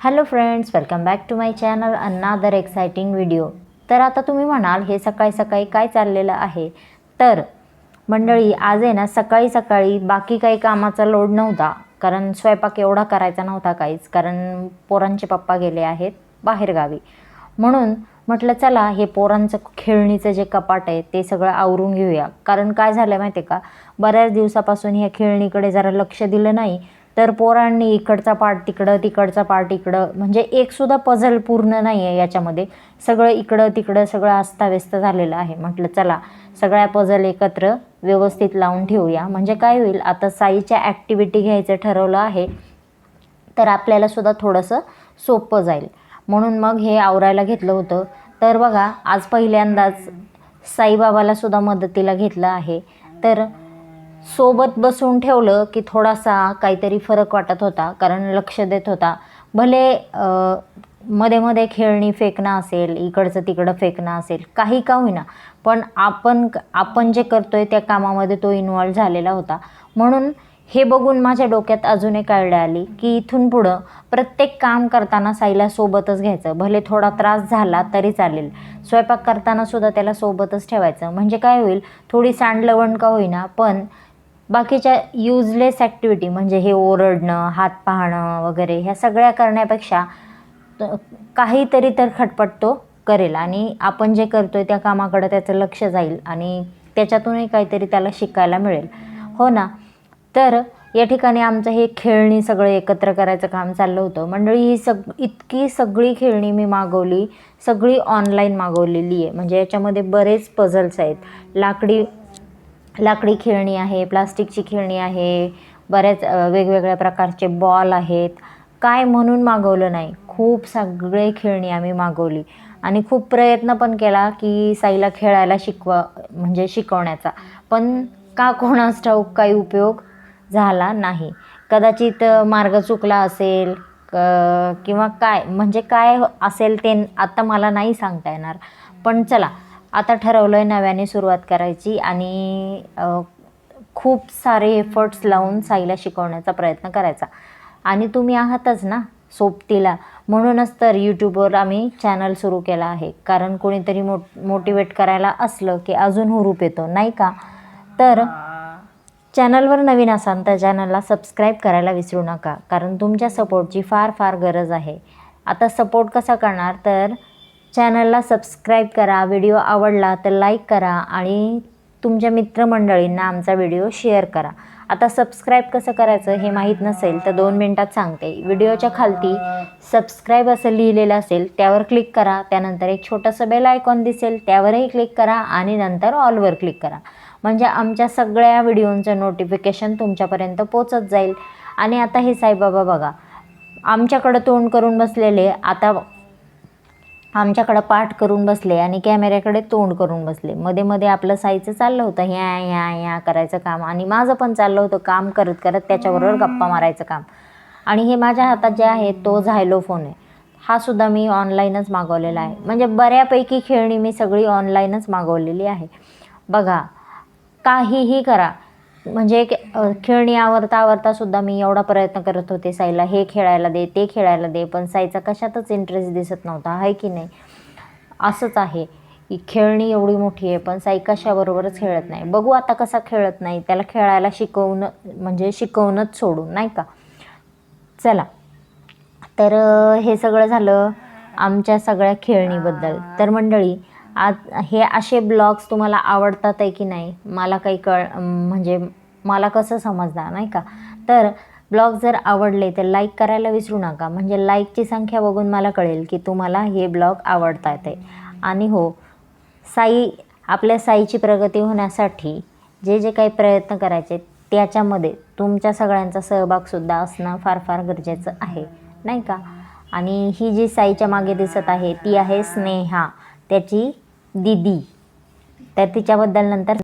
Hello friends welcome back to my channel another exciting video तर आता तुम्ही म्हणाल हे सकाळी सकाळी काय चाललेलं आहे? तर मंडळी आज आहे ना सकाळी सकाळी बाकी काही कामाचा लोड नव्हता. कारण स्वयंपाक एवढा करायचा नव्हता काहीच. कारण पोरांचे पप्पा गेले आहेत बाहेरगावी. म्हणून म्हटलं चला हे पोरांचं खेळणीचं जे कपाट आहे ते सगळं आवरून घेऊया. कारण काय झालं माहिती आहे का? बऱ्याच दिवसापासून ह्या खेळणीकडे जरा लक्ष दिलं नाही. तर पोरांनी इकडचा पार्ट तिकडं तिकडचा पार्ट इकडं. म्हणजे एकसुद्धा पझल पूर्ण नाही आहे याच्यामध्ये. सगळं इकडं तिकडं सगळं अस्ताव्यस्त झालेलं आहे. म्हटलं चला सगळ्या पझल एकत्र व्यवस्थित लावून ठेवूया. म्हणजे काय होईल आता साईच्या ॲक्टिव्हिटी घ्यायचं ठरवलं आहे तर आपल्याला सुद्धा थोडंसं सोपं जाईल. म्हणून मग हे आवरायला घेतलं होतं. तर बघा आज पहिल्यांदाच साईबाबाला सुद्धा मदतीला घेतलं आहे. तर सोबत बसून ठेवलं की थोडासा काहीतरी फरक वाटत होता कारण लक्ष देत होता. भले मध्ये मध्ये खेळणी फेकणं असेल इकडचं तिकडं फेकणं असेल काही का होईना पण आपण आपण जे करतोय त्या कामामध्ये तो इन्वॉल्व झालेला होता. म्हणून हे बघून माझ्या डोक्यात अजून एक आयडिया आली की इथून पुढं प्रत्येक काम करताना साईला सोबतच घ्यायचं. भले थोडा त्रास झाला तरी चालेल. स्वयंपाक करताना सुद्धा त्याला सोबतच ठेवायचं. म्हणजे काय होईल थोडी सांडलवण का होईना पण बाकीच्या युजलेस ॲक्टिव्हिटी म्हणजे हे ओरडणं हात पाहणं वगैरे ह्या सगळ्या करण्यापेक्षा काहीतरी तर खटपट तो करेल. आणि आपण जे करतो आहे त्या कामाकडं त्याचं लक्ष जाईल आणि त्याच्यातूनही काहीतरी त्याला शिकायला मिळेल. हो ना? तर या ठिकाणी आमचं हे खेळणी सगळं एकत्र करायचं काम चाललं होतं. मंडळी ही सग इतकी सगळी खेळणी मी मागवली सगळी ऑनलाईन मागवलेली आहे. म्हणजे याच्यामध्ये बरेच पझल्स आहेत. लाकडी लाकडी खेळणी आहे प्लास्टिकची खेळणी आहे बऱ्याच वेगवेगळ्या प्रकारचे बॉल आहेत. काय म्हणून मागवलं नाही? खूप सगळे खेळणी आम्ही मागवली. आणि खूप प्रयत्न पण केला की साईला खेळायला शिकवा म्हणजे शिकवण्याचा. पण का कोणास ठाऊक काही उपयोग झाला नाही. कदाचित मार्ग चुकला असेल क- किंवा काय म्हणजे काय असेल ते आत्ता मला नाही सांगता येणार. पण चला आता ठरवलं आहे नव्याने सुरुवात करायची आणि खूप सारे एफर्ट्स लावून साईला शिकवण्याचा प्रयत्न करायचा. आणि तुम्ही आहातच ना सोबतीला. म्हणूनच तर यूट्यूबवर आम्ही चॅनल सुरू केला आहे. कारण कोणीतरी मो मोटिवेट करायला असलं की अजून हुरूप येतो नाही का? तर चॅनलवर नवीन असाल तर चॅनलला सबस्क्राईब करायला विसरू नका. कारण तुमच्या सपोर्टची फार फार गरज आहे. आता सपोर्ट कसा करणार? तर चॅनलला सबस्क्राईब करा व्हिडिओ आवडला तर लाईक करा आणि तुमच्या मित्रमंडळींना आमचा व्हिडिओ शेअर करा. आता सबस्क्राईब कसं करायचं हे माहीत नसेल तर दोन मिनटात सांगते. व्हिडिओच्या खालती सबस्क्राईब असं लिहिलेलं असेल त्यावर क्लिक करा. त्यानंतर एक छोटंसं बेल आयकॉन दिसेल त्यावरही क्लिक करा आणि नंतर ऑलवर क्लिक करा. म्हणजे आमच्या सगळ्या व्हिडिओंचं नोटिफिकेशन तुमच्यापर्यंत पोचत जाईल. आणि आता हे साईबाबा बघा आमच्याकडं तोंड करून बसलेले आता आमच्याकडं पाठ करून बसले आणि कॅमेऱ्याकडे तोंड करून बसले. मध्ये मध्ये आपलं साईचं चाललं होतं ह्या ह्या ह्या करायचं काम. आणि माझं पण चाललं होतं काम करत करत त्याच्याबरोबर गप्पा मारायचं काम. आणि हे माझ्या हातात जे आहे तो झायलो फोन आहे. हा सुद्धा मी ऑनलाईनच मागवलेला आहे. म्हणजे बऱ्यापैकी खेळणी मी सगळी ऑनलाईनच मागवलेली आहे. बघा काहीही करा. म्हणजे खेळणी आवरता आवरता सुद्धा मी एवढा प्रयत्न करत होते साईला हे खेळायला दे ते खेळायला दे पण साईचा कशातच इंटरेस्ट दिसत नव्हता आहे की नाही? असंच आहे. की खेळणी एवढी मोठी आहे पण साई कशाबरोबरच खेळत नाही. बघू आता कसा खेळत नाही त्याला खेळायला शिकवणं म्हणजे शिकवणंच सोडून नाही का? चला. तर हे सगळं झालं आमच्या सगळ्या खेळणीबद्दल. तर मंडळी आज हे असे ब्लॉग्स तुम्हाला आवडतात आहे की नाही मला काही कळ म्हणजे मला कसं समजणार नाही का? तर ब्लॉग जर आवडले तर लाईक करायला विसरू नका. म्हणजे लाईकची संख्या बघून मला कळेल की तुम्हाला हे ब्लॉग आवडता आहे. आणि हो साई आपल्या साईची प्रगती होण्यासाठी जे जे काही प्रयत्न करायचे त्याच्यामध्ये तुमच्या सगळ्यांचा सहभागसुद्धा असणं फार फार गरजेचं आहे नाही का? आणि ही जी साईच्या मागे दिसत आहे ती आहे स्नेहा. त्याची दिदी. तर तिच्याबद्दल नंतर